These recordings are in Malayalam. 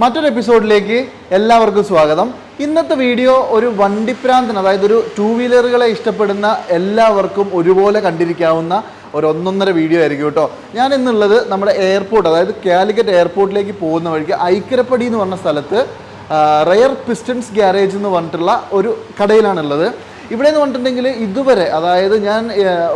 മറ്റൊരു എപ്പിസോഡിലേക്ക് എല്ലാവർക്കും സ്വാഗതം. ഇന്നത്തെ വീഡിയോ ഒരു വണ്ടിപ്രാന്തൻ അതായത് ഒരു ടൂ വീലറുകളെ ഇഷ്ടപ്പെടുന്ന എല്ലാവർക്കും ഒരുപോലെ കണ്ടിരിക്കാവുന്ന ഒരു ഒന്നൊന്നര വീഡിയോ ആയിരിക്കും കേട്ടോ. ഞാൻ ഇന്നുള്ളത് നമ്മുടെ എയർപോർട്ട് അതായത് കാലിക്കറ്റ് എയർപോർട്ടിലേക്ക് പോകുന്ന വഴിക്ക് ഐക്കരപ്പടി എന്ന് പറഞ്ഞ സ്ഥലത്ത് റയർ പിസ്റ്റൻസ് ഗ്യാരേജ് എന്ന് പറഞ്ഞിട്ടുള്ള ഒരു കടയിലാണുള്ളത്. ഇവിടെ എന്ന് പറഞ്ഞിട്ടുണ്ടെങ്കിൽ ഇതുവരെ അതായത് ഞാൻ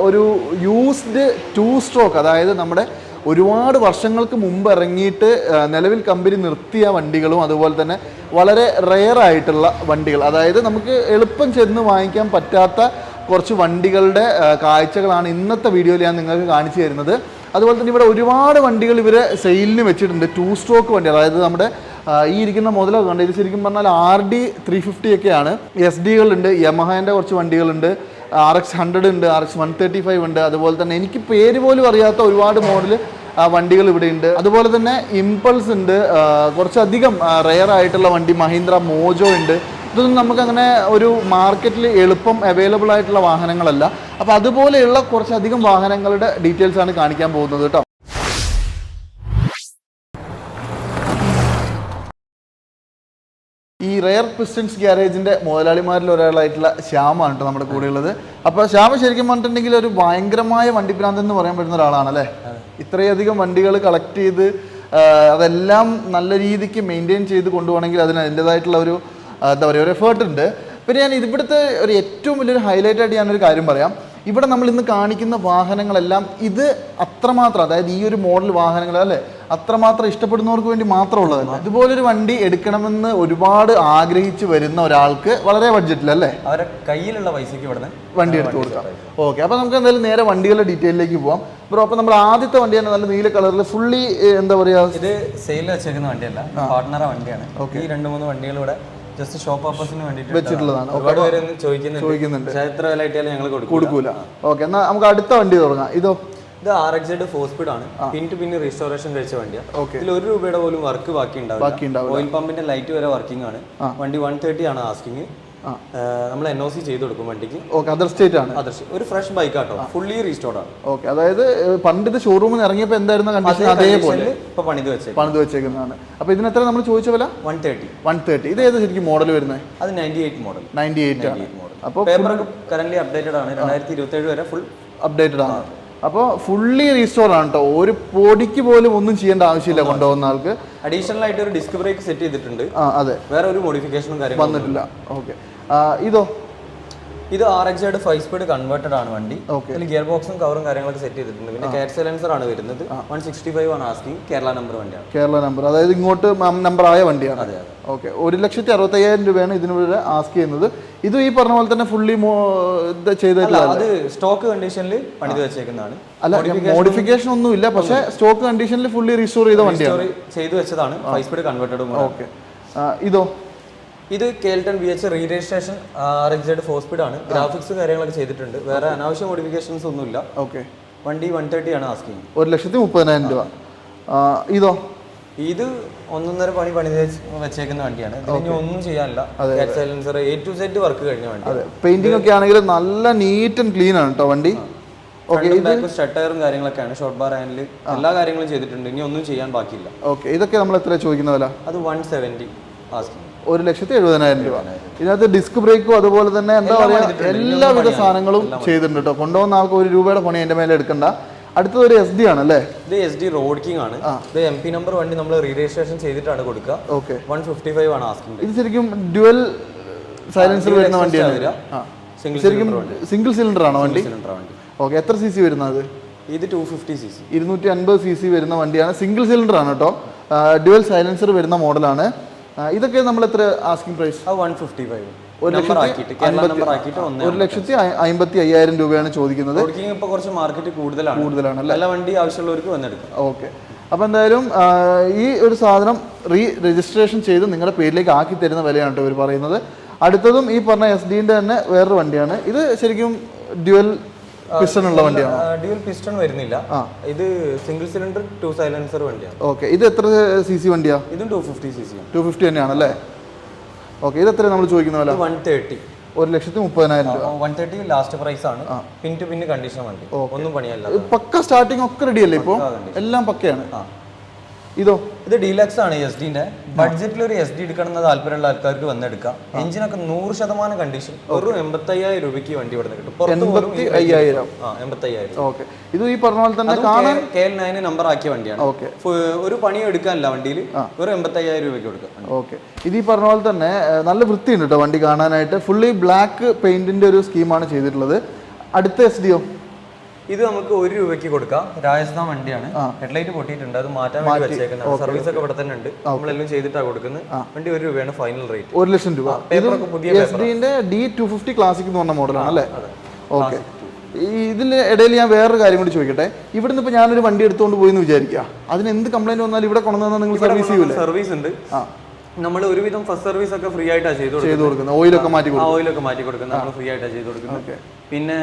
ഒരു യൂസ്ഡ് ടു സ്ട്രോക്ക് അതായത് നമ്മുടെ ഒരുപാട് വർഷങ്ങൾക്ക് മുമ്പ് ഇറങ്ങിയിട്ട് നിലവിൽ കമ്പനി നിർത്തിയ വണ്ടികളും അതുപോലെ തന്നെ വളരെ റെയർ ആയിട്ടുള്ള വണ്ടികൾ. അതായത് നമുക്ക് എളുപ്പം ചെന്ന് വാങ്ങിക്കാൻ പറ്റാത്ത കുറച്ച് വണ്ടികളുടെ കാഴ്ചകളാണ് ഇന്നത്തെ വീഡിയോയിൽ ഞാൻ നിങ്ങൾക്ക് കാണിച്ചു തരുന്നത്. അതുപോലെ തന്നെ ഇവിടെ ഒരുപാട് വണ്ടികൾ ഇവർ സെയിലിന് വെച്ചിട്ടുണ്ട്. ടു സ്ട്രോക്ക് വണ്ടി. അതായത് നമ്മുടെ ഈ ഇരിക്കുന്ന മുതലൊക്കെ കണ്ട്? ഇത് ശരിക്കും പറഞ്ഞാൽ ആർ ഡി ത്രീ ഫിഫ്റ്റി ഒക്കെയാണ് എസ് ഡികളുണ്ട് യമഹേന്റെ കുറച്ച് വണ്ടികളുണ്ട് ആർ എക്സ് ഹൺഡ്രഡ് ഉണ്ട് R X one thirty five ഉണ്ട്. അതുപോലെ തന്നെ എനിക്ക് പേര് പോലും അറിയാത്ത ഒരുപാട് മോഡൽ വണ്ടികൾ ഇവിടെ ഉണ്ട്. അതുപോലെ തന്നെ ഇമ്പൾസ് ഉണ്ട്. കുറച്ചധികം റെയർ ആയിട്ടുള്ള വണ്ടി മഹീന്ദ്ര മോജോ ഉണ്ട്. ഇതൊന്നും നമുക്കങ്ങനെ ഒരു മാർക്കറ്റിൽ എളുപ്പം അവൈലബിൾ ആയിട്ടുള്ള വാഹനങ്ങളല്ല. അപ്പോൾ അതുപോലെയുള്ള കുറച്ചധികം വാഹനങ്ങളുടെ ഡീറ്റെയിൽസ് ആണ് കാണിക്കാൻ പോകുന്നത് കേട്ടോ. ഈ റെയർ പിസ്റ്റൻസ് ഗ്യാരേജിന്റെ മുതലാളിമാരിൽ ഒരാളായിട്ടുള്ള ശ്യാമാണ് കേട്ടോ നമ്മുടെ കൂടെയുള്ളത്. അപ്പൊ ശ്യാമ ശരിക്കും പറഞ്ഞിട്ടുണ്ടെങ്കിൽ ഒരു ഭയങ്കരമായ വണ്ടിപ്രാന്തം എന്ന് പറയാൻ പറ്റുന്ന ഒരാളാണ് അല്ലേ ഇത്രയധികം വണ്ടികൾ കളക്ട് ചെയ്ത് അതെല്ലാം നല്ല രീതിക്ക് മെയിന്റെയിൻ ചെയ്ത് കൊണ്ടുപോകണമെങ്കിൽ അതിന് അതിന്റെതായിട്ടുള്ള ഒരു എന്താ പറയുക ഒരു എഫേർട്ട് ഉണ്ട്. പിന്നെ ഞാൻ ഇവിടുത്തെ ഒരു ഏറ്റവും വലിയൊരു ഹൈലൈറ്റ് ആയിട്ട് ഞാനൊരു കാര്യം പറയാം. ഇവിടെ നമ്മൾ ഇന്ന് കാണിക്കുന്ന വാഹനങ്ങളെല്ലാം ഇത് അത്രമാത്രം അതായത് ഈ ഒരു മോഡൽ വാഹനങ്ങൾ അല്ലേ? അത്രമാത്രം ഇഷ്ടപ്പെടുന്നവർക്ക് വേണ്ടി മാത്രമുള്ളതല്ല. ഇതുപോലൊരു വണ്ടി എടുക്കണമെന്ന് ഒരുപാട് ആഗ്രഹിച്ച് വരുന്ന ഒരാൾക്ക് വളരെ ബഡ്ജറ്റിൽ അല്ലേ? അവരെ കയ്യിലുള്ള പൈസക്ക് ഇവിടുന്ന് വണ്ടി എടുത്തു കൊടുക്കാം. ഓക്കെ അപ്പോൾ നമുക്ക് എന്തായാലും നേരെ വണ്ടികളുടെ ഡീറ്റെയിലേക്ക് പോവാം. ബ്രോ അപ്പോൾ നമ്മൾ ആദ്യത്തെ വണ്ടി തന്നെ നല്ല നീല കളറിൽ ഫുള്ളി എന്താ പറയുക ഇത് സെയിലിൽ വെച്ചേക്കുന്ന വണ്ടിയല്ല പാർട്ട്ണറ വണ്ടിയാണ്. ഓക്കെ. ഈ രണ്ട് മൂന്ന് വണ്ടികളിവിടെ ജസ്റ്റ് ഷോ പർപ്പസിന് വേണ്ടിയിട്ട് വെച്ചിട്ടുള്ളതാണ്. ഒരുപാട് പേര് ചോദിക്കുന്നുണ്ട്. ചോദിക്കുന്നുണ്ട്. എത്ര വില കിട്ടിയാലും ഞങ്ങൾ കൊടുക്കും കൊടുക്കൂല. ഓക്കെ എന്നാൽ നമുക്ക് അടുത്ത വണ്ടി തുടങ്ങാം. ഇതോ? ഇത് R X Z four speed ആണ്. പിൻ ടു പിൻ റീസ്റ്റോറേഷൻ കഴിച്ച വണ്ടിയാണ്. ഇതിൽ ഒരു രൂപയുടെ പോലും വർക്ക് ബാക്കി ഉണ്ടാവും. ഓയിൽ പമ്പിന്റെ ലൈറ്റ് വരെ വർക്കിംഗ് ആണ്. വണ്ടി വൺ തേർട്ടി ആണ് ആസ്കിങ് നമ്മൾ എൻ ഒ സി ചെയ്ത് കൊടുക്കും വണ്ടിക്ക്. ഓക്കെ അതർ സ്റ്റേറ്റ് ആണ്. അതർ ഒരു ഫ്രഷ് ബൈക്ക് ആട്ടോ. ഫുള്ളി റീസ്റ്റോർഡ് ആണ്. ഓക്കെ അതായത് പണ്ട് ഇത് ഷോറൂമിൽ ഇറങ്ങിയപ്പോൾ എന്തായിരുന്നു കണ്ടീഷൻ അതേപോലെ. ഇപ്പൊ പണിത് വെച്ചേ പണിത് വെച്ചേക്കുന്നതാണ്. അപ്പോൾ ഇതിന് എത്ര നമ്മൾ ചോദിച്ച വില? വൺ തേർട്ടി വൺ തേർട്ടി ഇത് ഏത് ശരിക്കും മോഡൽ വരുന്നത് അത് ninety eight model ninety eight model അപ്പോൾ പേപ്പർ കറന്റ് അപ്ഡേറ്റഡ് ആണ്. രണ്ടായിരത്തി ഇരുപത്തി ഏഴ് വരെ ഫുൾ അപ്ഡേറ്റഡ് ആണ്. അപ്പോൾ ഫുള്ളി റീസ്റ്റോർ ആണ് കേട്ടോ ഒരു പൊടിക്ക് പോലും ഒന്നും ചെയ്യേണ്ട ആവശ്യമില്ല കൊണ്ടുപോകുന്ന ആൾക്ക്. അഡീഷണൽ ആയിട്ട് ഒരു ഡിസ്ക് ബ്രേക്ക് സെറ്റ് ചെയ്തിട്ടുണ്ട്. ആ അതെ. വേറെ ഒരു മോഡിഫിക്കേഷനും കാര്യങ്ങളും വന്നിട്ടില്ല. ഓക്കെ ഇതോ ഇത് ആർ എക്സ് ആയിട്ട് ഫൈവ് സ്പീഡ് കൺവേർട്ടഡ് ആണ് വണ്ടി. ഇതിൽ ഗിയർ ബോക്സും കവറും കാര്യങ്ങളൊക്കെ സെറ്റ് ചെയ്തിട്ടുണ്ട്. പിന്നെ കെയർ സൈലൻസർ ആണ് വരുന്നത്. വൺ സിക്സ്റ്റി ഫൈവ് ആണ് ആസ്കിങ് കേരള നമ്പർ വണ്ടിയാണ്. കേരള നമ്പർ അതായത് ഇങ്ങോട്ട് നമ്പർ ആയ വണ്ടിയാണ്. അതെ ഓക്കെ ഒരു ലക്ഷത്തി അറുപത്തയ്യായിരം രൂപയാണ് ഇതിന് ഇവിടെ ആസ്ക് ചെയ്യുന്നത്. ഇത് ഈ പറഞ്ഞ പോലെ തന്നെ ഫുള്ളി ചെയ്ത ചെയ്തിട്ടില്ല അത് സ്റ്റോക്ക് കണ്ടീഷനിൽ പണിത് വെച്ചേക്കുന്നതാണ്. അല്ല മോഡിഫിക്കേഷൻ ഒന്നും ഇല്ല പക്ഷേ സ്റ്റോക്ക് കണ്ടീഷനിൽ ഫുള്ളി റിസ്റ്റോർ ചെയ്ത വണ്ടിയാണ്. ചെയ്തു വെച്ചതാണ്. ഫൈവ് സ്പീഡ് കൺവേർട്ടഡ് ഓക്കെ ഇതോ? ഇത് കേൾട്ടൺ B H re registration Z four speed ആണ്. ഗ്രാഫിക്സ് കാര്യങ്ങളൊക്കെ ചെയ്തിട്ടുണ്ട്. വേറെ അനാവശ്യ മോഡിഫിക്കേഷൻസ് ഒന്നുമില്ല. ഓക്കെ. വണ്ടി വൺ തേർട്ടി ആണ് ആസ്കിങ് ഒരു ലക്ഷത്തി മുപ്പതിനായിരം രൂപ. ഇതോ? ഇത് ഒന്നൊന്നര പണി പണി വെച്ചേക്കുന്ന വണ്ടിയാണ്. ഇനി ഒന്നും ചെയ്യാനില്ല. Silencer A to set work കഴിഞ്ഞ വണ്ടി. പെയിന്റിംഗ് ഒക്കെ ആണെങ്കിൽ നല്ല നീറ്റ് ആൻഡ് ക്ലീൻ ആണ് കേട്ടോ വണ്ടി. ടയറും കാര്യങ്ങളൊക്കെയാണ്. ഷോർട്ട് ബാർ ഹാൻഡിൽ എല്ലാ കാര്യങ്ങളും ചെയ്തിട്ടുണ്ട്. ഇനി ഒന്നും ചെയ്യാൻ ബാക്കിയില്ല. ഓക്കെ. ഇതൊക്കെ നമ്മൾ എത്ര ചോദിക്കുന്ന വില? അത് വൺ സെവന്റി ആസ്കിങ് ഒരു ലക്ഷത്തി എഴുപതിനായിരം രൂപ. ഇതിനകത്ത് ഡിസ്ക് ബ്രേക്കും അതുപോലെ തന്നെ എന്താ പറയുക എല്ലാവിധ സാധനങ്ങളും ചെയ്തിട്ടുണ്ട് കേട്ടോ കൊണ്ടുപോകുന്ന ആൾക്ക് ഒരു രൂപയുടെ പണി അതിന്റെ മേലെ എടുക്കണ്ട. അടുത്തത് ഒരു എസ് ഡി ആണ് അല്ലേ? ഇത് എസ് ഡി റോഡ് കിങ് ആണ്. ഇത് എം പി നമ്പർ വണ്ടി നമ്മൾ റീ രജിസ്ട്രേഷൻ ചെയ്തിട്ടാണ് കൊടുക്കുക. ഓക്കെ. വൺ ഫിഫ്റ്റി ഫൈവ് ആണ് ആസ്കിങ് ഇത് ശരിക്കും ഡ്യുവൽ സൈലൻസർ വരുന്ന വണ്ടിയാണ്. ശരിക്കും സിംഗിൾ സിലിണ്ടർ ആണോ വണ്ടി? ഓക്കെ എത്ര സി സി വരുന്നത് ഇത് ടു ഫിഫ്റ്റി സി സി ഇരുന്നൂറ്റി അൻപത് സി സി വരുന്ന വണ്ടിയാണ്. സിംഗിൾ സിലിണ്ടർ ആണ് കേട്ടോ ഡ്യുവൽ സൈലൻസർ വരുന്ന മോഡലാണ് ഇതൊക്കെ നമ്മൾ എത്ര asking price one fifty five ഒരു ലക്ഷത്തി ഒരു ലക്ഷത്തി അമ്പത്തി അയ്യായിരം രൂപയാണ് ചോദിക്കുന്നത്. ഇപ്പൊ കുറച്ച് മാർക്കറ്റ് കൂടുതലാണ്. കൂടുതലാണ് വണ്ടി ആവശ്യമുള്ളവർക്ക് വന്നെടുക്കാം. ഓക്കെ. അപ്പോൾ എന്തായാലും ഈ ഒരു സാധനം റീ രജിസ്ട്രേഷൻ ചെയ്ത് നിങ്ങളുടെ പേരിലേക്ക് ആക്കി തരുന്ന വിലയാണ് കേട്ടോ ഇവർ പറയുന്നത്. അടുത്തതും ഈ പറഞ്ഞ എസ് ഡിന്റെ തന്നെ വേറൊരു വണ്ടിയാണ്. ഇത് ശരിക്കും ഡ്യുവൽ പിസ്റ്റൺ ഉള്ള വണ്ടിയാണ്? ഡ്യൂൽ പിസ്റ്റൺ വരുന്നില്ല. ഇത് സിംഗിൾ സിലിണ്ടർ ടു സൈലൻസർ വണ്ടിയാണ്. ഓക്കെ ഇത് എത്ര സി സി വണ്ടിയാ? ഇതും two fifty C C two fifty തന്നെയാണല്ലേ ഓക്കെ ഇത് എത്ര നമ്മൾ ചോദിക്കുന്ന വില? വൺ തേർട്ടി ഒരു ലക്ഷത്തി മുപ്പതിനായിരം രൂപ. വൺ തേർട്ടി ലാസ്റ്റ് പ്രൈസ് ആണ്. പിൻ ടു പിൻ കണ്ടീഷൻ വണ്ടി. ഒന്നും പണിയല്ല പക്ക സ്റ്റാർട്ടിംഗ് ഒക്കെ റെഡി അല്ലേ ഇപ്പോൾ എല്ലാം പക്കയാണ്. ആ. ഇതോ ഇത് ഡീലക്സ് ആണ് എസ് ഡിന്റെ ബഡ്ജറ്റിൽ ഒരു എസ് ഡി എടുക്കണമെന്ന് താല്പര്യമുള്ള ആൾക്കാർക്ക് വന്നെടുക്കാം എഞ്ചിനൊക്കെ നൂറ് ശതമാനം കണ്ടീഷൻ ഒരു എൺപത്തി അയ്യായിരം രൂപയ്ക്ക് വണ്ടി ഇവിടെ നിന്ന് കിട്ടും. പുറത്ത് പോലും എൺപത്തി അയ്യായിരം ആ എൺപത്തി അയ്യായിരം ഓക്കെ. ഇത് ഈ പറഞ്ഞ പോലെ തന്നെ കാണാൻ കെ എൽ നയന് നമ്പർ ആക്കിയ വണ്ടിയാണ്. ഓക്കെ. ഒരു പണിയും എടുക്കാനില്ല വണ്ടിയിൽ ഒരു എൺപത്തി അയ്യായിരം രൂപയ്ക്ക് കൊടുക്കാം. ഓക്കെ. ഇത് ഈ പറഞ്ഞ പോലെ തന്നെ നല്ല വൃത്തി ഉണ്ട് കേട്ടോ വണ്ടി കാണാനായിട്ട്. ഫുള്ളി ബ്ലാക്ക് പെയിന്റിന്റെ ഒരു സ്കീമാണ് ചെയ്തിട്ടുള്ളത്. അടുത്ത എസ് ഡിയോ ഇത് നമുക്ക് ഒരു രൂപയ്ക്ക് കൊടുക്കാം. രാജസ്ഥാൻ വണ്ടിയാണ്. ഹെഡ്ലൈറ്റ് പൊട്ടിയിട്ടുണ്ട്. അത് മാറ്റാൻ വേണ്ടി വെച്ചേക്കുന്നത്. സർവീസ് ഒക്കെ ഇവിടെ തന്നെ ഉണ്ട്. നമ്മളെല്ലാം ചെയ്തിട്ടാണ് കൊടുക്കുന്നത്. വണ്ടി ഒരു രൂപയാണ് ഫൈനൽ റേറ്റ് ഒരു ലക്ഷം രൂപ. പേപ്പറൊക്കെ പുതിയ ഡി ടു ഫിഫ്റ്റി ക്ലാസിക് എന്ന് പറഞ്ഞ മോഡലാണ് അല്ലേ? ഓക്കെ. ഇതിന് ഇടയിൽ ഞാൻ വേറൊരു കാര്യം കൂടി ചോദിക്കട്ടെ. ഇവിടുന്ന് ഇപ്പൊ ഞാനൊരു വണ്ടി എടുത്തുകൊണ്ട് പോയി എന്ന് വിചാരിക്കുക അതിന് എന്ത് കംപ്ലൈന്റ് വന്നാലും ഇവിടെ കൊണ്ടുവന്നാൽ നിങ്ങൾ സർവീസ് ചെയ്യൂലേ? സർവീസ് ഉണ്ട്. നമ്മൾ ഒരുവിധം ഫസ്റ്റ് സർവീസ് ഒക്കെ ഫ്രീ ആയിട്ടാണ് ചെയ്തു കൊടുക്കുന്നത്. ഓയിലൊക്കെ മാറ്റി ഓയിലൊക്കെ മാറ്റി കൊടുക്കുന്നത്. നമ്മൾ ഫ്രീ ആയിട്ടാണ് ചെയ്ത് കൊടുക്കുന്നത്. പിന്നെ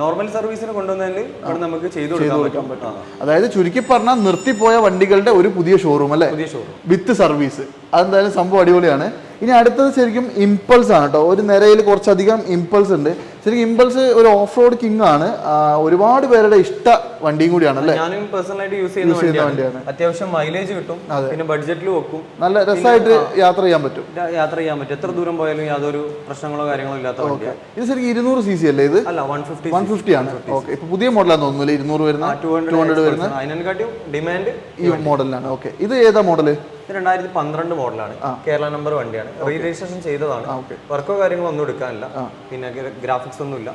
നോർമൽ സർവീസിന് കൊണ്ടുവന്നതിൽ നമുക്ക് ചെയ്തു കൊടുക്കാൻ പറ്റും. അതായത് ചുരുക്കി പറഞ്ഞാൽ നിർത്തിപ്പോയ വണ്ടികളുടെ ഒരു പുതിയ ഷോറൂം അല്ലേ? പുതിയ ഷോറൂം വിത്ത് സർവീസ്. അതെന്തായാലും സംഭവം അടിപൊളിയാണ്. ഇനി അടുത്തത് ശരിക്കും ഇമ്പൾസ് ആണ് കേട്ടോ. ഒരു നിരയിൽ കുറച്ചധികം ഇമ്പൾസ് ഉണ്ട്. ശരിക്കും ഇമ്പൾസ് ഒരു ഓഫ് റോഡ് കിങ് ആണ് ഒരുപാട് പേരുടെ ഇഷ്ട വണ്ടിയും കൂടിയാണ് അല്ലേ? ഞാനും പേഴ്സണലായിട്ട് യൂസ് ചെയ്യുന്ന വണ്ടിയാണ്. അത്യാവശ്യം മൈലേജ് കിട്ടും പിന്നെ ബഡ്ജറ്റിൽ വെക്കും നല്ല രസമായിട്ട് യാത്ര ചെയ്യാൻ പറ്റും. യാത്ര ചെയ്യാൻ പറ്റും. എത്ര ദൂരം പോയാലും യാതൊരു പ്രശ്നങ്ങളോ കാര്യങ്ങളോ ഇല്ലാത്ത വണ്ടിയാണ് ഇത് ശരിക്കും ഇരുന്നൂറ് സി സി അല്ലേ ഇത്? അല്ല വൺ ഫിഫ്റ്റി വൺ ഫിഫ്റ്റി ആണ്. ഓക്കെ. ഇപ്പൊ പുതിയ മോഡലാന്ന് തോന്നുന്നില്ല? ഇരുന്നൂറ് വരുന്ന? ടു ഹൺഡ്രഡ് അതിനെക്കാട്ടിയും ഡിമാൻഡ് ഈ മോഡലാണ് ഓക്കെ. ഇത് ഏതാ മോഡൽ? രണ്ടായിരത്തി പന്ത്രണ്ട് മോഡലാണ്. കേരള നമ്പർ വണ്ടിയാണ്. റീ രജിസ്ട്രേഷൻ ചെയ്തതാണ്. വർക്കോ കാര്യങ്ങളോ ഒന്നും എടുക്കാനില്ല. പിന്നെ ഗ്രാഫിക്സ് ഒന്നും ഇല്ല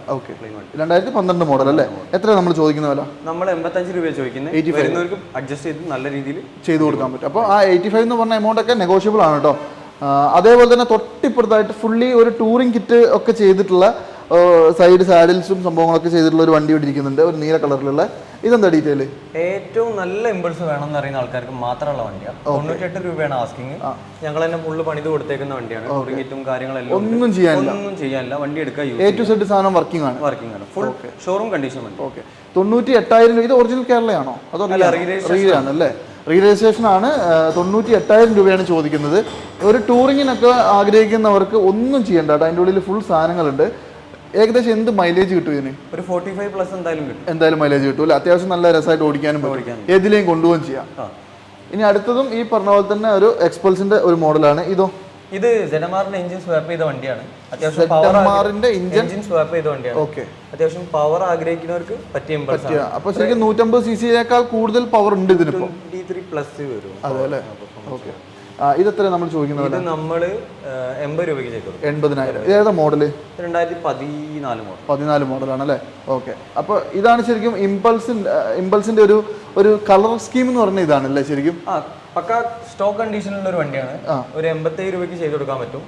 രണ്ടായിരത്തി പന്ത്രണ്ട് മോഡൽ അല്ലേ എത്ര നമ്മൾ ചോദിക്കുന്ന വില? നമ്മൾ എൺപത്തഞ്ച് രൂപ ചോദിക്കുന്നത് വരുന്നവർക്ക് അഡ്ജസ്റ്റ് ചെയ്ത് നല്ല രീതിയിൽ ചെയ്തു കൊടുക്കാൻ പറ്റും. അപ്പോൾ ആ എയ്റ്റി ഫൈവ് എന്ന് പറഞ്ഞ എമൗണ്ട് ഒക്കെ നെഗോഷ്യബിൾ ആണ് കേട്ടോ അതേപോലെ തന്നെ തൊട്ടിപ്പുറത്തായിട്ട് ഫുള്ളി ഒരു ടൂറിംഗ് കിറ്റ് ഒക്കെ ചെയ്തിട്ടുള്ള സൈഡ് സാഡിൽസും സംഭവങ്ങളൊക്കെ ചെയ്തിട്ടുള്ള ഒരു വണ്ടി ഇവിടെ ഇരിക്കുന്നുണ്ട്. ഒരു നീല കളറിലുള്ള ഇതെന്താ ഡീറ്റെയിൽ ഏറ്റവും നല്ല ഇമ്പൾസ് വേണമെന്ന് അറിയുന്ന ആൾക്കാർക്ക് മാത്രമുള്ള വണ്ടിയാണ് തൊണ്ണൂറ്റെട്ട് രൂപയാണ് ആസ്കിങ് ഞങ്ങൾ തന്നെ ഫുള്ള് പണിത് കൊടുത്തേക്കുന്ന വണ്ടിയാണ്. ടൂറിംഗ് കാര്യങ്ങളെല്ലാം ഒന്നും ചെയ്യാനില്ല. ഒന്നും ചെയ്യാനില്ല. വണ്ടി എടുക്കാൻ എ ടു സെഡ് സാധനം വർക്കിംഗ് ആണ്. വർക്കിംഗ് ആണ്. ഫുൾ ഷോറൂം കണ്ടീഷൻ വണ്ടി. ഓക്കെ തൊണ്ണൂറ്റി എട്ടായിരം രൂപ. ഇത് ഒറിജിനൽ കേരളയാണോ? അതോ റീ ആണ് അല്ലേ? റീ രജിസ്ട്രേഷൻ ആണ്. തൊണ്ണൂറ്റി എട്ടായിരം രൂപയാണ് ചോദിക്കുന്നത്. ഒരു ടൂറിങ്ങിനൊക്കെ ആഗ്രഹിക്കുന്നവർക്ക് ഒന്നും ചെയ്യണ്ട കേട്ടോ. അതിന്റെ ഉള്ളിൽ ഫുൾ സാധനങ്ങളുണ്ട്. ഏകദേശം എന്ത് മൈലേജ് കിട്ടും ഇതിന്? ഒരു ഫോർട്ടി ഫൈവ് പ്ലസ് എന്തായാലും കിട്ടും. എന്തായാലും മൈലേജ് കിട്ടും അല്ലേ? അത്യാവശ്യം നല്ല രസമായിട്ട് ഓടിക്കാനും പറ്റും. ഏതിലേയും കൊണ്ടുപോകും ചെയ്യാം. ഇനി അടുത്തതും ഈ പറഞ്ഞ പോലെ തന്നെ ഒരു എക്സ്പൾസിന്റെ ഒരു മോഡലാണ് ഇതോ? ഇത് ജനമാറിന്റെ എഞ്ചിൻ സ്വാപ്പ് ചെയ്ത വണ്ടിയാണ്. അത്യാവശ്യം പവർ എഞ്ചിൻ സ്വാപ്പ് ചെയ്ത വണ്ടിയാണ്. ഓക്കെ അത്യാവശ്യം പവർ ആഗ്രഹിക്കുന്നവർക്ക് പറ്റിയ അപ്പൊ ശരിക്കും നൂറ്റമ്പത് സി സിയേക്കാൾ കൂടുതൽ പവർ ഉണ്ട് ഇതിന് പ്ലസ് വരും. അതെ അല്ലേ? ഓക്കെ ഇതെത്ര നമ്മൾ ചോദിക്കുന്നത് ഇത് നമ്മൾ ഏഹ്, എൺപത് രൂപയ്ക്ക് ചെയ്തു കൊടുക്കും. എൺപതിനായിരം. ഏതാ മോഡൽ രണ്ടായിരത്തി പതിനാല് മോഡൽ പതിനാല് മോഡലാണ് അല്ലേ ഓക്കെ അപ്പോൾ ഇതാണ് ശരിക്കും ഇമ്പൾസിന്റെ ഇമ്പൾസിന്റെ ഒരു ഒരു കളർ സ്കീം എന്ന് പറഞ്ഞ ഇതാണ് അല്ലേ ശരിക്കും? ആ പക്ക സ്റ്റോക്ക് കണ്ടീഷനിലുള്ള ഒരു വണ്ടിയാണ്. ഒരു എൺപത്തി രൂപയ്ക്ക് ചെയ്ത് കൊടുക്കാൻ പറ്റും.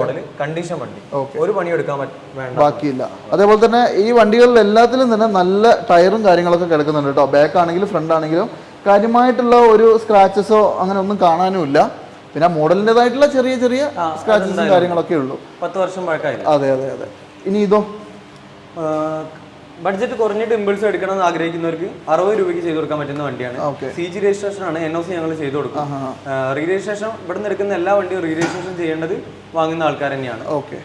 മോഡൽ കണ്ടീഷൻ വണ്ടി. ഒരു പണി എടുക്കാൻ വേണ്ട. ബാക്കിയില്ല. അതേപോലെ തന്നെ ഈ വണ്ടികളിൽ എല്ലാത്തിലും തന്നെ നല്ല ടയറും കാര്യങ്ങളൊക്കെ കിടക്കുന്നുണ്ട് കേട്ടോ. ബാക്ക് ആണെങ്കിലും ഫ്രണ്ട് ആണെങ്കിലും കാര്യമായിട്ടുള്ള ഒരു സ്ക്രാച്ചസോ അങ്ങനെ ഒന്നും കാണാനും ഇല്ല. പിന്നെ മോഡലിന്റെതായിട്ടുള്ള ചെറിയ ചെറിയ സ്ക്രാച്ചസും കാര്യങ്ങളൊക്കെ ഉള്ളൂ. പത്ത് വർഷം അതെ അതെ അതെ. ഇനി ഇതോ? ബഡ്ജറ്റ് കുറഞ്ഞിട്ട് ഇമ്പിൾസ് എടുക്കണം എന്ന് ആഗ്രഹിക്കുന്നവർക്ക് അറുപത് രൂപയ്ക്ക് ചെയ്തു കൊടുക്കാൻ പറ്റുന്ന വണ്ടിയാണ്. സി ജി രജിസ്ട്രേഷൻ ആണ്. എൻ ഒ സി ഞങ്ങൾ ചെയ്തു കൊടുക്കും. റീ രജിസ്ട്രേഷൻ ഇവിടെ നിന്ന് എടുക്കുന്ന എല്ലാ വണ്ടിയും റീ രജിസ്ട്രേഷൻ ചെയ്യേണ്ടത് വാങ്ങുന്ന ആൾക്കാർ തന്നെയാണ്. ഓക്കെ